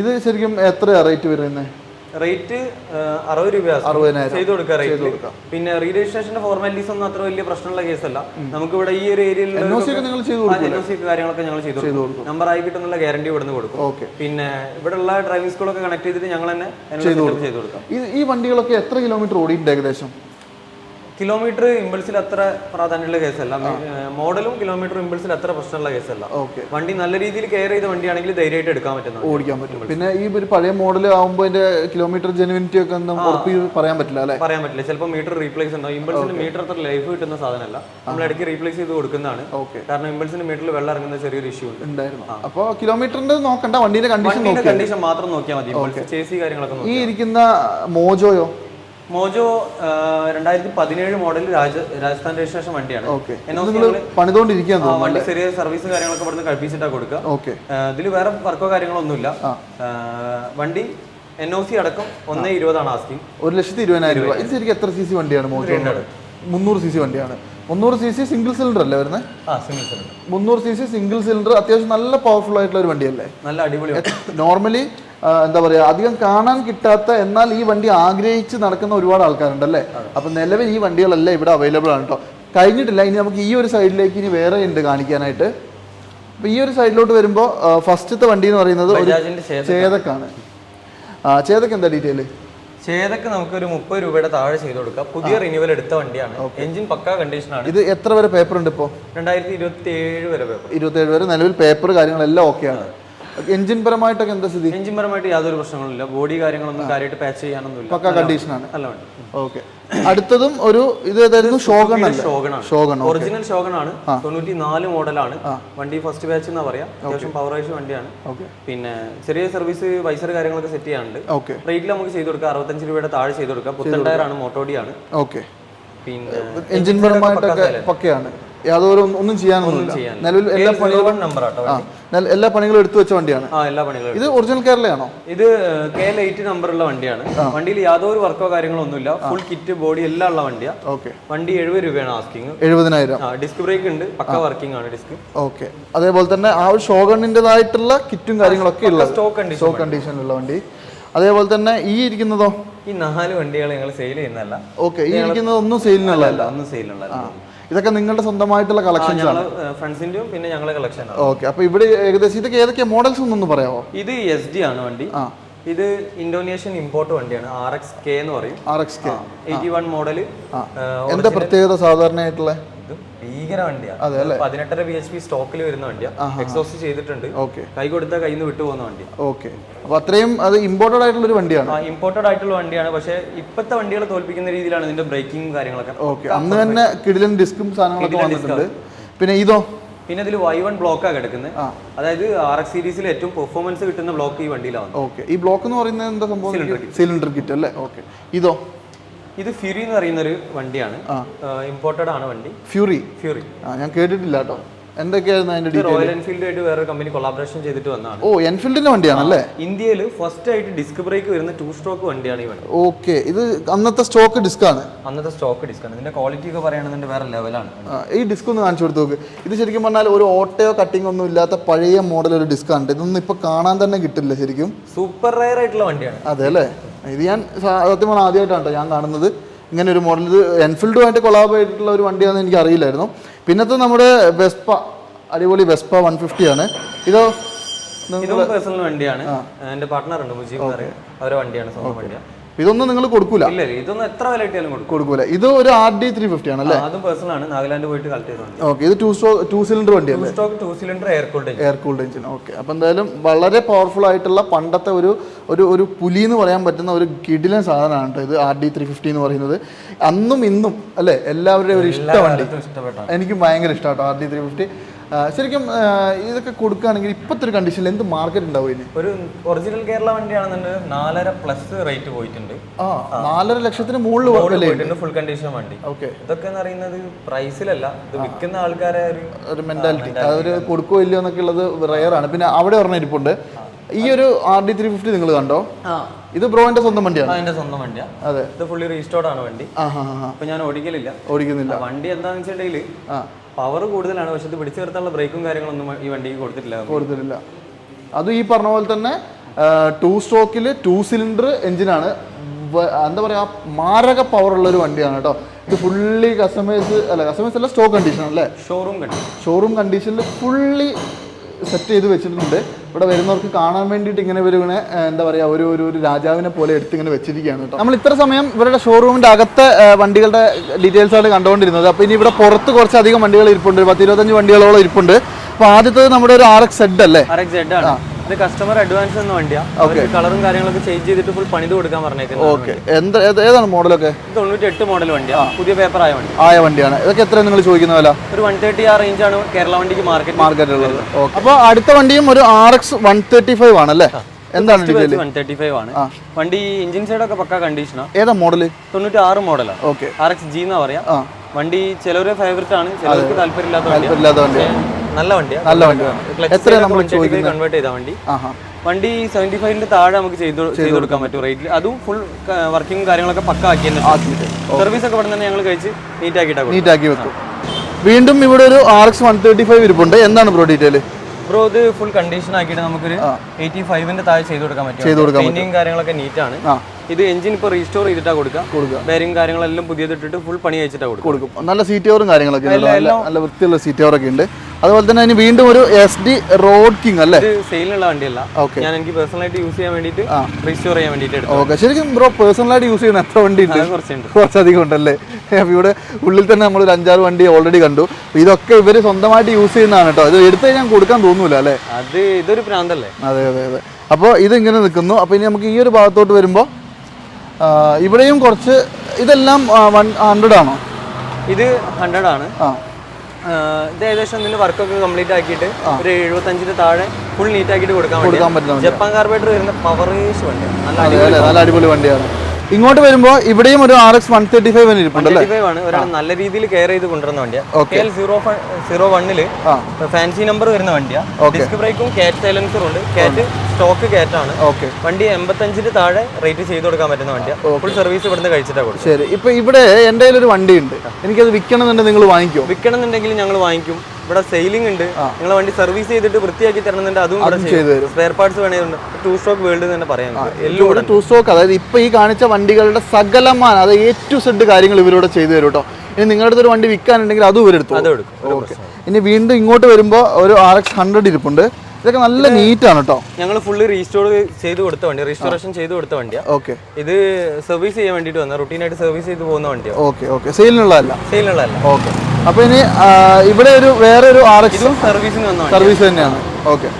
ഇത് ശരിക്കും എത്രയാണ് റേറ്റ് വരുന്നത് റേറ്റ് അറുപത് രൂപ ചെയ്ത് കൊടുക്കാം റേറ്റ് പിന്നെ റീ രജിസ്ട്രേഷന്റെ ഫോർമാലിറ്റീസ് ഒന്നും അത്ര വലിയ പ്രശ്നമുള്ള കേസല്ല നമുക്ക് ഇവിടെ ഈ ഒരു ഏരിയയിൽ കാര്യങ്ങളൊക്കെ ഞങ്ങൾ ചെയ്തു കൊടുക്കും. നമ്പർ ആയി കിട്ടുന്നുള്ള ഗ്യാരണ്ടി ഇവിടുന്ന് കൊടുക്കും. പിന്നെ ഇവിടെയുള്ള ഡ്രൈവിംഗ് സ്കൂളൊക്കെ കണക്ട് ചെയ്തിട്ട് ഞങ്ങൾ തന്നെ ചെയ്തു കൊടുക്കാം. ഈ വണ്ടികളൊക്കെ എത്ര കിലോമീറ്റർ ഓടിയിട്ടുണ്ട് ഏകദേശം? കിലോമീറ്റർ ഇമ്പൾസിൽ അത്ര പ്രാധാന്യമുള്ള കേസല്ല. മോഡലും കിലോമീറ്റർ ഇമ്പൾസിൽ അത്ര പ്രശ്നമുള്ള കേസല്ല. ഓക്കെ. വണ്ടി നല്ല രീതിയിൽ കെയർ ചെയ്ത വണ്ടിയാണെങ്കിൽ ധൈര്യമായിട്ട് എടുക്കാൻ പറ്റുന്ന ഓടിക്കാൻ പറ്റും. പിന്നെ ഈ ഒരു പഴയ മോഡൽ ആകുമ്പോൾ അതിന്റെ കിലോമീറ്റർ ജെനുവിനിറ്റി ഒക്കെ ഒന്നും ഉറപ്പ് പറയാൻ പറ്റില്ല അല്ലേ? പറയാൻ പറ്റില്ല. ചിലപ്പോൾ മീറ്റർ റീപ്ലേസ് ഉണ്ടാവും. ഇമ്പൾസിന് മീറ്റർ അത്ര ലൈഫ് കിട്ടുന്ന സാധനമല്ല. നമ്മൾ ഇടയ്ക്ക് റീപ്ലേസ് ചെയ്ത് കൊടുക്കുന്നതാണ്. ഓക്കെ. കാരണം ഇമ്പൾസിന് മീറ്ററിൽ വെള്ളം ഇറങ്ങുന്ന ചെറിയൊരു ഇഷ്യൂ ഉണ്ട്. ഉണ്ടായിരുന്നു. അപ്പോൾ കിലോമീറ്ററിന്റെ നോക്കണ്ട വണ്ടിയുടെ കണ്ടീഷൻ കണ്ടീഷൻ മാത്രം നോക്കിയാൽ മതി. ചേസി കാര്യങ്ങളൊക്കെ ഈ ഇരിക്കുന്ന മോജോയോ? മോജോ രണ്ടായിരത്തി പതിനേഴ് മോഡൽ രാജ രാജസ്ഥാൻ രജിസ്ട്രേഷൻ വണ്ടിയാണ്. പണിതുകൊണ്ടിരിക്കാൻ വണ്ടി ചെറിയ സർവീസ് കാര്യങ്ങളൊക്കെ ഇവിടുന്ന് കഴിപ്പിച്ചിട്ടാണ് കൊടുക്കുക. ഓക്കെ. ഇതിൽ വേറെ വർക്കോ കാര്യങ്ങളൊന്നുമില്ല വണ്ടി എൻ ഒ സി അടക്കം ഒന്നേ ഇരുപതാണ് ആസ്കിങ് ഒരു ലക്ഷത്തി ഇരുപതിനായിരം രൂപ. ഇത് ശരിക്കും എത്ര സി സി വണ്ടിയാണ് മോജോ? മുന്നൂറ് സി സി വണ്ടിയാണ്. മുന്നൂറ് സി സി സിംഗിൾ സിലിണ്ടർ അല്ലേ വരുന്നത് മുന്നൂറ് സി സി സിംഗിൾ സിലിണ്ടർ അത്യാവശ്യം നല്ല പവർഫുൾ ആയിട്ടുള്ള ഒരു വണ്ടിയല്ലേ? നല്ല അടിപൊളി നോർമലി എന്താ പറയുക അധികം കാണാൻ കിട്ടാത്ത എന്നാൽ ഈ വണ്ടി ആഗ്രഹിച്ച് നടക്കുന്ന ഒരുപാട് ആൾക്കാരുണ്ട് അല്ലേ അപ്പം നിലവിൽ ഈ വണ്ടികളെല്ലാം ഇവിടെ അവൈലബിൾ ആണ് കേട്ടോ കഴിഞ്ഞിട്ടില്ല ഇനി നമുക്ക് ഈ ഒരു സൈഡിലേക്ക് ഇനി വേറെ ഉണ്ട് കാണിക്കാനായിട്ട്. അപ്പോൾ ഈ ഒരു സൈഡിലോട്ട് വരുമ്പോൾ ഫസ്റ്റത്തെ വണ്ടി എന്ന് പറയുന്നത് ചേതക്കാണ് ആ ചേതക്ക് എന്താ ഡീറ്റെയിൽ ചേതക്ക് നമുക്ക് ഒരു മുപ്പത് രൂപയുടെ താഴെ ചെയ്ത് കൊടുക്കാം. പുതിയ റിന്യൂവൽ എടുത്ത വണ്ടിയാണ്. എഞ്ചിൻ പക്കാ കണ്ടീഷനാണ് ഇത് എത്ര വരെ പേപ്പർ ഉണ്ട് ഇപ്പോൾ രണ്ടായിരത്തി ഇരുപത്തി ഏഴ് വരെ പേപ്പർ ഇരുപത്തേഴ് വരെ നിലവിൽ പേപ്പർ കാര്യങ്ങളെല്ലാം ഓക്കെയാണ് എഞ്ചിൻ പരമായിട്ടൊക്കെ എന്താ സ്ഥിതി? എഞ്ചിൻ പരമായിട്ട് യാതൊരു പ്രശ്നങ്ങളില്ല ബോഡി കാര്യങ്ങളൊന്നും കാര്യമായിട്ട് പാച്ച് ചെയ്യാനൊന്നുമില്ല പക്ക കണ്ടീഷനാണ് നല്ല വണ്ടി ഓക്കെ. അടുത്തതും ഒരു ഇത് ഏതായിരുന്നു? ഷോഗൺ ഷോഗൺ ഷോഗണാണ് ഷോഗൺ ഒറിജിനൽ ഷോഗണാണ് തൊണ്ണൂറ്റി നാല് മോഡലാണ്. വണ്ടി ഫസ്റ്റ് ബാച്ച് എന്നാ പറയാ. അത്യാവശ്യം പവർ ആയിട്ട് വണ്ടിയാണ്. ഓക്കെ. പിന്നെ ചെറിയ സർവീസ് വൈസർ കാര്യങ്ങളൊക്കെ സെറ്റ് ചെയ്യാനുണ്ട്. റേറ്റിൽ നമുക്ക് ചെയ്തു കൊടുക്കാം. അറുപത്തഞ്ച് രൂപയുടെ താഴെ ചെയ്തു കൊടുക്കാം. പുത്തൻ ടയറാണ് മോട്ടോഡിയാണ് ഓക്കെ. പിന്നെ എഞ്ചിൻ പരമായിട്ടൊക്കെ പക്കയാണ്. യാതൊരു ഒന്നും- ചെയ്യാൻ നിലവിൽ എല്ലാ പണികളും എല്ലാ പണികളും എടുത്തു വെച്ച വണ്ടിയാണ്. എല്ലാ പണികളും ഇത് ഒറിജിനൽ കേരളയാണോ ഇത് കെ എൽ എയ്റ്റ് ഉള്ള വണ്ടിയാണ്. വണ്ടിയിൽ യാതൊരു വർക്കോ കാര്യങ്ങളോ ഒന്നുമില്ല. ഫുൾ കിറ്റ് ബോഡി എല്ലാം ഉള്ള വണ്ടിയാ. ഓക്കെ വണ്ടി എഴുപത് രൂപയാണ് ആസ്കിങ് എഴുപതിനായിരം. ഡിസ്ക് ബ്രേക്ക് ഉണ്ട്. പക്ക വർക്കിംഗ് ആണ് ഡിസ്ക് ഓക്കെ അതേപോലെ തന്നെ ആ ഒരു ഷോഗണിന്റെതായിട്ടുള്ള കിറ്റും കാര്യങ്ങളൊക്കെ ഉള്ള സ്റ്റോക്ക് കണ്ടീഷൻ സ്റ്റോക്ക് കണ്ടീഷനിലുള്ള വണ്ടി. അതേപോലെ തന്നെ ഈ ഇരിക്കുന്നതോ? ഈ നാല് വണ്ടികൾ ഞങ്ങൾ സെയിൽ ചെയ്യുന്നതല്ല. ഓക്കെ ഈ ഇരിക്കുന്നത് ഒന്നും സെയിലിനുള്ള ഒന്നും സെയിലുള്ള ഇതൊക്കെ നിങ്ങളുടെ സ്വന്തമായിട്ടുള്ള കളക്ഷൻസ് ആണ്. ഫ്രണ്ട്സിന്റെയും പിന്നെ ഞങ്ങളെ കളക്ഷൻ ഓക്കെ അപ്പൊ ഇവിടെ ഏകദേശം ഇതൊക്കെ ഏതൊക്കെയാ മോഡൽസ് ഒന്നൊന്ന് പറയാമോ ഇത് എസ് ഡി ആണ് വണ്ടി. ഇത് ഇന്തോനേഷ്യൻ ഇമ്പോർട്ട് വണ്ടിയാണ്. ആർ എക്സ് കെ എന്ന് പറയും. R X K eighty one model എന്താ പ്രത്യേകത സാധാരണയായിട്ടുള്ള? ഇത് ഭീകര വണ്ടിയാണ് പതിനെട്ടര ബി എച്ച് പി സ്റ്റോക്കിൽ വരുന്ന വണ്ടിയാണ് എക്സോസ്റ്റ് ചെയ്തിട്ടുണ്ട്. കൈ കൊടുത്താൽ കയ്യിൽ നിന്ന് വിട്ടുപോകുന്ന വണ്ടി ഓക്കെ. അപ്പൊ അത്രയും അത് ഇമ്പോർട്ടഡ് ആയിട്ടുള്ള ഒരു വണ്ടിയാണ് ഇമ്പോർട്ടഡ് ആയിട്ടുള്ള വണ്ടിയാണ്. പക്ഷേ ഇപ്പോഴത്തെ വണ്ടികൾ തോൽപ്പിക്കുന്ന രീതിയിലാണ് ഇതിന്റെ ബ്രേക്കിംഗ് കാര്യങ്ങളൊക്കെ. ഓക്കെ. അന്ന് തന്നെ കിടിലൻ ഡിസ്കും സാധനങ്ങളൊക്കെ വന്നിട്ടുണ്ട്. പിന്നെ ഇതോ? പിന്നെ ഇതിൽ വൈ വൺ ബ്ലോക്കാണ് കിടക്കുന്നത് അതായത് ആർ എക്സ് സീരീസിൽ ഏറ്റവും പെർഫോമൻസ് കിട്ടുന്ന ബ്ലോക്ക് ഈ വണ്ടിയിലാണ് ഓക്കെ. ഈ ബ്ലോക്ക് എന്ന് പറയുന്നത് എന്താ സംഭവം? സിലിണ്ടർ കിറ്റ് അല്ലേ? ഓക്കെ. ഇതോ? ഇത് ഫ്യൂരി എന്ന് പറയുന്ന ഒരു വണ്ടിയാണ് ഇമ്പോർട്ടഡ് ആണ് വണ്ടി. ഫ്യൂറി ഫ്യൂറി ആ ഞാൻ കേട്ടിട്ടില്ല കേട്ടോ. എന്തൊക്കെയായിരുന്നു അതിന്റെ റോയൽ എൻഫീൽഡുമായിട്ട് വേറൊരു കമ്പനി കൊളാബറേഷൻ ചെയ്തിട്ട് വന്നതാണ്. ഓ എൻഫീൽഡിന്റെ വണ്ടിയാണല്ലേ? ഇന്ത്യയിൽ ഫസ്റ്റ് ആയിട്ട് ഡിസ്ക് ബ്രേക്ക് വരുന്ന ടു സ്ട്രോക്ക് വണ്ടിയാണ് ഈ വണ്ടി ഓക്കെ ഇത് അന്നത്തെ സ്റ്റോക്ക് ഡിസ്ക് ആണ്. അന്നത്തെ സ്റ്റോക്ക് ഡിസ്ക് ആണ്. ഇതിന്റെ ക്വാളിറ്റി ഒക്കെ പറയുകയാണെന്നുണ്ടെങ്കിൽ വേറെ ലെവലാണ് ഈ ഡിസ്ക് ഒന്ന് കാണിച്ചു കൊടുത്തു നോക്ക്. ഇത് ശരിക്കും പറഞ്ഞാൽ ഒരു ഓട്ടയോ കട്ടിംഗ് ഒന്നും ഇല്ലാത്ത പഴയ മോഡൽ ഒരു ഡിസ്ക് ആണ്. ഇതൊന്നും ഇപ്പൊ കാണാൻ തന്നെ കിട്ടില്ല ശരിക്കും. സൂപ്പർ റയർ ആയിട്ടുള്ള വണ്ടിയാണ്. അതെ അല്ലേ? ഇത് ഞാൻ സത്യം പറഞ്ഞാൽ ആദ്യമായിട്ടാണ് കേട്ടോ ഞാൻ കാണുന്നത്. ഇങ്ങനെ ഒരു മോഡൽ ഇത് എൻഫീൽഡുമായിട്ട് കൊളാബ് ആയിട്ടുള്ള ഒരു വണ്ടിയാണെന്ന് എനിക്ക് അറിയില്ലായിരുന്നു. പിന്നത്തെ നമ്മുടെ വെസ്പ അടിപൊളി വെസ്പ വൺ ഫിഫ്റ്റി ആണ്. ഇതോ? ഇതും പേഴ്സണൽ വണ്ടിയാണ്. എന്റെ പാർട്ട്ണർ ഉണ്ട് മുജീബ് അവരുടെ വണ്ടിയാണ് സ്വന്തം വണ്ടിയാണ് ഇതൊന്നും നിങ്ങൾ കൊടുക്കൂല. ഇതൊന്നും എത്ര വില കിട്ടിയാലും കൊടുക്കൂല. ഇത് ഒരു ആർ ഡി ത്രീ ഫിഫ്റ്റി ആണ് അല്ലേ അതും പേഴ്സണൽ ആണ്. നാഗാലാൻഡ് പോയിട്ട് കളക്ട് ചെയ്തതാണ് ഓക്കെ ഇത് ടു സ്റ്റോ two cylinder stock two cylinder air cooled air cooled engine okay അപ്പോൾ എന്തായാലും വളരെ പവർഫുൾ ആയിട്ടുള്ള പണ്ടത്തെ ഒരു ഒരു ഒരു പുലി എന്ന് പറയാൻ പറ്റുന്ന ഒരു കിടിലൻ സാധനമാണ് കേട്ടോ ഇത് ആർ ഡി ത്രീ ഫിഫ്റ്റി എന്ന് പറയുന്നത്. അന്നും ഇന്നും അല്ലേ? എല്ലാവരുടെയും ഒരു ഇഷ്ട വണ്ടി. എനിക്ക് ഭയങ്കര ഇഷ്ടമാണ് ആർ ഡി ത്രീ ഫിഫ്റ്റി ശരിക്കും ഇതൊക്കെ കൊടുക്കുകയാണെങ്കിൽ ഇപ്പോഴത്തെ ഒരു കണ്ടീഷനിൽ എന്ത് മാർക്കറ്റ് ഉണ്ടാവും ഇനി? ഒരു ഒറിജിനൽ കേരള വണ്ടിയാണെന്നുണ്ടെങ്കിൽ നാലര പ്ലസ് റേറ്റ് പോയിട്ടുണ്ട്. ആ നാലര ലക്ഷത്തിന് മുകളിൽ പോയിട്ടുണ്ട് ഫുൾ കണ്ടീഷൻ വണ്ടി. ഓക്കെ ഇതൊക്കെ എന്ന് പറയുന്നത് പ്രൈസിലല്ല ഇത് വിൽക്കുന്ന ആൾക്കാരെ ഒരു മെന്റാലിറ്റി അതൊരു കൊടുക്കോ ഇല്ലയോ എന്നൊക്കെ ഉള്ളത് റയറാണ് പിന്നെ അവിടെ ഒരെണ്ണം ഇരിപ്പുണ്ട്. ഈ ഒരു ആർ ഡി ത്രീ ഫിഫ്റ്റി നിങ്ങൾ കണ്ടോ? ഇത് ബ്രോന്റെ സ്വന്തം വണ്ടിയാണ്. അതിന്റെ സ്വന്തം വണ്ടിയാ. അതെ. ഇത് ഫുള്ളി റീസ്റ്റോർഡ് ആണ് വണ്ടി. അപ്പൊ ഞാൻ ഓടിക്കലില്ല. ഓടിക്കുന്നില്ല. വണ്ടി എന്താണെന്ന് വെച്ചിട്ടുണ്ടെങ്കിൽ ആ. പവർ കൂടുതലാണ്. പക്ഷെ ഇത് പിടിച്ചു നിർത്താനുള്ള ബ്രേക്കും കാര്യങ്ങളൊന്നും ഈ വണ്ടിക്ക് കൊടുത്തിട്ടില്ല. കൊടുത്തിട്ടില്ല. അത് ഈ പറഞ്ഞ പോലെ തന്നെ ടു സ്ട്രോക്കിൽ ടു സിലിണ്ടർ എഞ്ചിനാണ് എന്താ പറയുക മാരക പവർ ഉള്ള ഒരു വണ്ടിയാണ് കേട്ടോ. ഇത് ഫുള്ളി കസ്റ്റമേഴ്സ് അല്ല കസ്റ്റമേഴ്സ് അല്ല സ്റ്റോക്ക് കണ്ടീഷൻ അല്ലേ? ഷോറൂം കണ്ടീഷൻ ഷോറൂം കണ്ടീഷനിൽ ഫുള്ളി സെറ്റ് ചെയ്ത് വെച്ചിട്ടുണ്ട്. ഇവിടെ വരുന്നവർക്ക് കാണാൻ വേണ്ടിയിട്ട് ഇങ്ങനെ ഇവർ എന്താ പറയുക ഒരു ഒരു ഒരു രാജാവിനെ പോലെ എടുത്ത് ഇങ്ങനെ വെച്ചിരിക്കുകയാണ് കേട്ടോ. നമ്മൾ ഇത്ര സമയം ഇവരുടെ ഷോറൂമിന്റെ അകത്തെ വണ്ടികളുടെ ഡീറ്റെയിൽസ് ആണ് കണ്ടുകൊണ്ടിരുന്നത്. അപ്പോൾ ഇനി ഇവിടെ പുറത്ത് കുറച്ചധികം വണ്ടികൾ ഇരിപ്പുണ്ട്. പത്ത് ഇരുപത്തഞ്ച് വണ്ടികളോളം ഇരിപ്പുണ്ട്. അപ്പോൾ ആദ്യത്തേത് നമ്മുടെ ഒരു ആർ എക്സ് സെഡ് അല്ലേ? ആർ എക്സ് ആണ്. ഇത് കസ്റ്റമർ അഡ്വാൻസ് എന്ന വണ്ടിയാ. അവർക്ക് കളറും കാര്യങ്ങളൊക്കെ ചേഞ്ച് ചെയ്തിട്ട് ഫുൾ പണിത് കൊടുക്കാൻ പറഞ്ഞേക്കുന്നത് ഏതാണ് മോഡലൊക്കെ? തൊണ്ണൂറ്റി എട്ട് മോഡൽ വണ്ടിയാ. പുതിയ പേപ്പർ ആയ വണ്ടി. ആയ വണ്ടിയാണ്. ഇതൊക്കെ എത്രയാണ് നിങ്ങൾ ചോദിക്കുന്ന വില? ഒരു വൺ തേർട്ടി ആ റേഞ്ച് ആണ് കേരള വണ്ടിക്ക് മാർക്കറ്റ് മാർക്കറ്റുള്ളത് ഉള്ളത് അപ്പോൾ അടുത്ത വണ്ടിയും ഒരു R X one thirty five ആണല്ലേ എന്താണ് വൺ തേർട്ടി ഫൈവ് ആണ്. വണ്ടി എഞ്ചിൻ സൈഡ് ഒക്കെ പക്ക കണ്ടീഷനാ ഏതാ മോഡൽ തൊണ്ണൂറ്റി ആറ് മോഡലാണ് ഓക്കെ ആർ എക്സ് ജി എന്നാ പറയാ. വണ്ടി ചിലവരെ ഫേവറേറ്റ് ആണ്. ചിലർക്ക് താല്പര്യമില്ലാത്ത വണ്ടിയാണ് വണ്ടി നല്ല വണ്ടിയാ. നല്ല വണ്ടിയാണ് നമ്മൾ കൺവേർട്ട് ചെയ്ത വണ്ടി. വണ്ടി സെവന്റി ഫൈവിന്റെ താഴെ നമുക്ക് ചെയ്തു ചെയ്തു കൊടുക്കാൻ പറ്റും. റേറ്റിൽ അതും ഫുൾ വർക്കിംഗ് കാര്യങ്ങളൊക്കെ പക്ക ആക്കി സർവീസ് ഒക്കെ ഇവിടെ തന്നെ ഞങ്ങൾ കഴിച്ച് നീറ്റ് ആക്കിയിട്ടാ നീറ്റ് ആക്കി വെക്കും വീണ്ടും ഇവിടെ ഒരു R X one thirty five ഇരിപ്പുണ്ട്. എന്താണ് ബ്രോ ഡീറ്റെയിൽ ബ്രോ ഇത് ഫുൾ കണ്ടീഷൻ ആക്കിയിട്ട് നമുക്കൊരു എയ്റ്റി ഫൈവിന്റെ താഴെ ചെയ്തു കൊടുക്കാൻ പറ്റും. പെയിന്റിങ് കാര്യങ്ങളൊക്കെ നീറ്റ് ആണ് ഇത് എഞ്ചിൻ ഇപ്പോൾ റീസ്റ്റോർ ചെയ്തിട്ടാ കൊടുക്കുക. ബെയറിംഗ് കാര്യങ്ങളെല്ലാം പുതിയത് ഇട്ടിട്ട് ഫുൾ പണി അയച്ചിട്ടാ കൊടുക്കും. നല്ല സീറ്റ് ഓവറും കാര്യങ്ങളൊക്കെ നല്ല വൃത്തിയുള്ള സീറ്റ് ഓവറൊക്കെ ഉണ്ട്. അതുപോലെ തന്നെ അതിന് വീണ്ടും ഒരു എസ് ഡി റോഡ് കിങ് അല്ലേ? സെയിലുള്ള വണ്ടിയല്ല. ഓക്കെ ഞാൻ എനിക്ക് പേഴ്സണലായിട്ട് യൂസ് ചെയ്യാൻ വേണ്ടിയിട്ട് റീസ്റ്റോർ ചെയ്യാൻ വേണ്ടിയിട്ട് ഓക്കെ ശരിക്കും ബ്രോ പേഴ്സണലായിട്ട് യൂസ് ചെയ്യുന്ന എത്ര വണ്ടി ഉണ്ട്? കുറച്ചധികം ഉണ്ടല്ലേ? ഇവിടെ ഉള്ളിൽ തന്നെ നമ്മൾ ഒരു അഞ്ചാറ് വണ്ടി ഓൾറെഡി കണ്ടു. ഇതൊക്കെ ഇവർ സ്വന്തമായിട്ട് യൂസ് ചെയ്യുന്നതാണ് കേട്ടോ. ഇത് എടുത്ത് കഴിഞ്ഞാൽ കൊടുക്കാൻ തോന്നൂല അല്ലേ? അത് ഇതൊരു പ്രാന്തല്ലേ? അതെ അതെ അതെ. അപ്പോൾ ഇതിങ്ങനെ നിൽക്കുന്നു. അപ്പോൾ ഇനി നമുക്ക് ഈ ഒരു ഭാഗത്തോട്ട് വരുമ്പോൾ ഇവിടെയും കുറച്ച് ഇതെല്ലാം ഹൺഡ്രഡ് ആണോ? ഇത് ഹൺഡ്രഡ് ആണ്. ആ. ഇത് ഏകദേശം ഇതിന്റെ വർക്കൊക്കെ കംപ്ലീറ്റ് ആക്കിയിട്ട് ഒരു എഴുപത്തഞ്ചിന് താഴെ ഫുൾ നീറ്റ് ആക്കിയിട്ട് കൊടുക്കാൻ കൊടുക്കാൻ പറ്റും ജപ്പാൻ കാർബേറ്റർ വരുന്ന പവറേഷ് വണ്ടി നല്ല അടിപൊളി വണ്ടിയാണ്. ഇങ്ങോട്ട് വരുമ്പോ ഇവിടെയും ഒരു R X one thirty five ആണ്. ഒരാൾ നല്ല രീതിയിൽ കെയർ ചെയ്ത് കൊണ്ടുവരുന്ന വണ്ടിയാണ് സീറോ സീറോ വണ്ണിൽ ഫാൻസി നമ്പർ വരുന്ന വണ്ടിയാണ് ഡിസ്ക് ബ്രേക്കും കാറ്റ് സൈലൻസറും ഉണ്ട്. കാറ്റ് സ്റ്റോക്ക് കയറ്റാണ് ഓക്കെ വണ്ടി എൺപത്തഞ്ചിന് താഴെ റേറ്റ് ചെയ്ത് കൊടുക്കാൻ പറ്റുന്ന വണ്ടിയാണ് ഫുൾ സർവീസ് ഇവിടുന്ന് കഴിച്ചിട്ടാ കൊടുക്കും ശരി. ഇപ്പൊ ഇവിടെ എന്റെ ഒരു വണ്ടി ഉണ്ട് എനിക്കത് വിൽക്കണമെന്നുണ്ടെങ്കിൽ നിങ്ങൾ വാങ്ങിക്കും? വിൽക്കണമെന്നുണ്ടെങ്കിൽ ഞങ്ങൾ വാങ്ങിക്കും. ഇവിടെ സെയിലിംഗ് ഉണ്ട്. നിങ്ങൾ വണ്ടി സർവീസ് ചെയ്തിട്ട് വൃത്തിയാക്കി തരണമെന്നുണ്ട്. അതും ഇവിടെ ചെയ്തു. തരും. സ്പെയർ പാർട്സ് വേണമെന്നുണ്ട് ടൂ സ്റ്റോക്ക് വേൾഡ് തന്നെ പറയാം. എല്ലാം ടു സ്റ്റോക്ക് അതായത് ഇപ്പൊ ഈ കാണിച്ച വണ്ടികളുടെ സകലമാണ് അതായത് എ ടു സെഡ് കാര്യങ്ങൾ ഇവരോട് ചെയ്തു തരും കേട്ടോ. ഇനി നിങ്ങളുടെ ഒരു വണ്ടി വിൽക്കാനുണ്ടെങ്കിൽ അതും ഇവരെടുത്തു ഇനി വീണ്ടും ഇങ്ങോട്ട് വരുമ്പോൾ ഒരു ആർ എക്സ് ഹൺഡ്രഡ് ഇരിപ്പുണ്ട്. ഇതൊക്കെ നല്ല നീറ്റ് ആണ് കേട്ടോ ഞങ്ങൾ ഫുള്ള് റീസ്റ്റോർ ചെയ്ത് കൊടുത്ത വണ്ടി റീസ്റ്റോറേഷൻ ചെയ്ത് കൊടുത്ത വണ്ടിയാണ് ഓക്കെ ഇത് സർവീസ് ചെയ്യാൻ വേണ്ടിയിട്ട് വന്ന. റുട്ടീനായിട്ട് സർവീസ് ചെയ്ത് പോകുന്ന വണ്ടിയാണ് ഓക്കെ ഓക്കെ സെയിലിനുള്ളതല്ല സെയിലിനുള്ളതല്ല ഓക്കെ അപ്പൊ ഇനി ഇവിടെ ഒരു വേറെ ഒരു ആർ എക്സ് സർവീസിന് വന്ന സർവീസ് തന്നെയാണ്. ഓക്കെ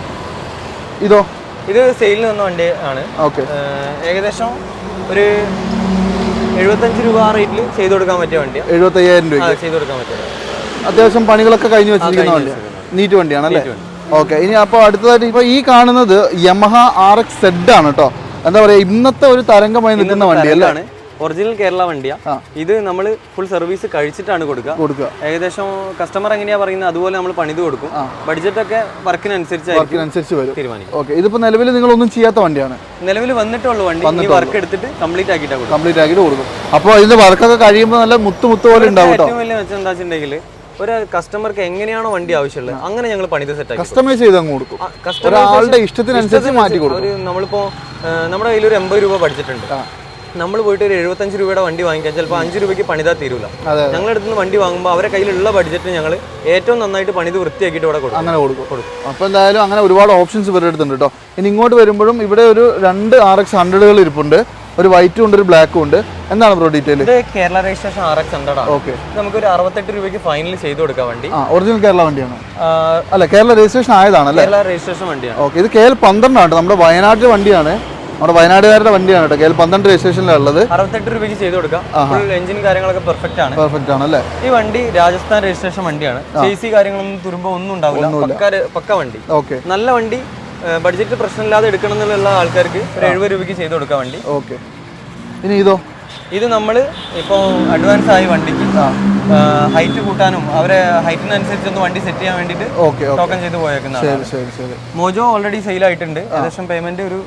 ഇതോ? ഇത് സെയിലിന് വന്ന വണ്ടി ആണ്. ഓക്കെ ഏകദേശം ഒരു എഴുപത്തഞ്ച് രൂപ ആ റേറ്റിൽ ചെയ്ത് കൊടുക്കാൻ പറ്റിയ വണ്ടിയാണ് എഴുപത്തയ്യായിരം രൂപ ചെയ്ത് കൊടുക്കാൻ പറ്റിയ അത്യാവശ്യം പണികളൊക്കെ കഴിഞ്ഞ് വെച്ചിരിക്കുന്ന വണ്ടിയാണ് നീറ്റ് വണ്ടിയാണ് അല്ലേ ഓക്കെ ഇനി അപ്പോൾ അടുത്തതായിട്ട് ഇപ്പോൾ ഈ കാണുന്നത് യമഹ ആർ എക്സ് സെഡ് ആണ് കേട്ടോ എന്താ പറയുക ഇന്നത്തെ ഒരു തരംഗമായി നിൽക്കുന്ന വണ്ടി അല്ലാണ് ഒറിജിനൽ കേരള വണ്ടിയാ. ഇത് നമ്മൾ ഫുൾ സർവീസ് കഴിച്ചിട്ടാണ് കൊടുക്കുക. കൊടുക്കുക. ഏകദേശം കസ്റ്റമർ എങ്ങനെയാ പറയുന്നത്? അതുപോലെ നമ്മൾ പണിത് കൊടുക്കും. ബഡ്ജറ്റ് ഒക്കെ വർക്കിനനുസരിച്ച് വരും. തീരുമാനിക്കും ഓക്കെ ഇതിപ്പോൾ നിലവിൽ നിങ്ങളൊന്നും ചെയ്യാത്ത വണ്ടിയാണ്. നിലവിൽ വന്നിട്ടുള്ള വണ്ടി. വർക്ക് എടുത്തിട്ട് കംപ്ലീറ്റ് ആക്കിയിട്ടാണ് കൊടുക്കും കംപ്ലീറ്റ് ആക്കിയിട്ട് കൊടുക്കും. അപ്പോൾ ഇതിന്റെ വർക്കൊക്കെ കഴിയുമ്പോൾ നല്ല മുത്തു മുത്തു പോലെ ഉണ്ടാവും ഏറ്റവും വലിയ മെച്ചം എന്താ വെച്ചിട്ടുണ്ടെങ്കിൽ ഒരു കസ്റ്റമർക്ക് എങ്ങനെയാണോ വണ്ടി ആവശ്യമുള്ളത് അങ്ങനെ ഞങ്ങൾ പണിത് സെറ്റ് കസ്റ്റമൈസ് ചെയ്ത് അങ്ങ് കൊടുക്കും. ഒരാളുടെ ഇഷ്ടത്തിനനുസരിച്ച് മാറ്റി കൊടുക്കും. നമ്മളിപ്പോ നമ്മുടെ കയ്യിൽ ഒരു എൺപത് രൂപ പഠിച്ചിട്ടുണ്ട് ഉണ്ട് നമ്മൾ പോയിട്ട് ഒരു എഴുപത്തഞ്ച് രൂപയുടെ വണ്ടി വാങ്ങിക്കാൻ ചിലപ്പോൾ അഞ്ച് രൂപയ്ക്ക് പണിതാ തീരൂല. ഞങ്ങളുടെ അടുത്ത് നിന്ന് വണ്ടി വാങ്ങുമ്പോൾ അവരെ കയ്യിലുള്ള ബഡ്ജറ്റ് ഞങ്ങൾ ഏറ്റവും നന്നായിട്ട് പണിത് വൃത്തിയാക്കിയിട്ട് ഇവിടെ കൊടുക്കും. അങ്ങനെ കൊടുക്കും. കൊടുക്കും. അപ്പോൾ എന്തായാലും അങ്ങനെ ഒരുപാട് ഓപ്ഷൻസ് ഇവരുടെ അടുത്തുണ്ട് കേട്ടോ ഇനി ഇങ്ങോട്ട് വരുമ്പോഴും ഇവിടെ ഒരു രണ്ട് ആർ എക്സ് ഹൺഡ്രഡുകൾ ഇരിപ്പുണ്ട്. ഒരു വൈറ്റും ഉണ്ട് ഒരു ബ്ലാക്കും ഉണ്ട്. എന്താണ് ബ്രോ ഡീറ്റെയിൽ ഇത് Kerala registration R X hundred ആണ്. ഓക്കെ നമുക്ക് ഒരു അറുപത്തെട്ട് രൂപയ്ക്ക് ഫൈനൽ ചെയ്ത് കൊടുക്കാൻ വണ്ടി. ആ ഒറിജിനൽ കേരള വണ്ടിയാണ്. അല്ല കേരള രജിസ്ട്രേഷൻ ആയതാണ് അല്ലേ? കേരള രജിസ്ട്രേഷൻ വണ്ടിയാണ്. ഓക്കെ ഇത് കെ എൽ പന്ത്രണ്ടാണ് നമ്മുടെ വയനാട്ടിലെ വണ്ടിയാണ്. നമ്മുടെ വയനാട്ടുകാരുടെ വണ്ടിയാണ് കേട്ടോ. കെ എൽ പന്ത്രണ്ട് രജിസ്ട്രേഷനിലുള്ളത് അറുപത്തെട്ട് രൂപയ്ക്ക് ചെയ്ത് കൊടുക്കാം. എഞ്ചിൻ കാര്യങ്ങളൊക്കെ പെർഫെക്റ്റ് ആണ്. പെർഫെക്റ്റ് ആണ് അല്ലേ? ഈ വണ്ടി രാജസ്ഥാൻ രജിസ്ട്രേഷൻ വണ്ടിയാണ്. ചേസി കാര്യങ്ങളൊന്നും തുരുമ്പോ ഒന്നും ഉണ്ടാവില്ല. പക്ക വണ്ടി. ഓക്കെ നല്ല വണ്ടി ബഡ്ജറ്റ് പ്രശ്നമില്ലാതെ എടുക്കണം എന്നുള്ള ആൾക്കാർക്ക് ഒരു എഴുപത് രൂപയ്ക്ക് ചെയ്ത് കൊടുക്കാൻ വേണ്ടി. ഓക്കെ. ഇനി ഇതോ? ഇത് നമ്മൾ ഇപ്പോൾ അഡ്വാൻസ് ആയി വണ്ടിക്ക് ഹൈറ്റ് കൂട്ടാനും അവരെ ഹൈറ്റിനനുസരിച്ച് ഒന്ന് വണ്ടി സെറ്റ് ചെയ്യാൻ വേണ്ടിയിട്ട് ടോക്കൺ ചെയ്ത് പോയേക്കുന്നതാണ്. ശരി ശരി ശരി. മോജോ ഓൾറെഡി സെയിൽ ആയിട്ടുണ്ട്. ഏകദേശം പേയ്മെന്റ് ഒരു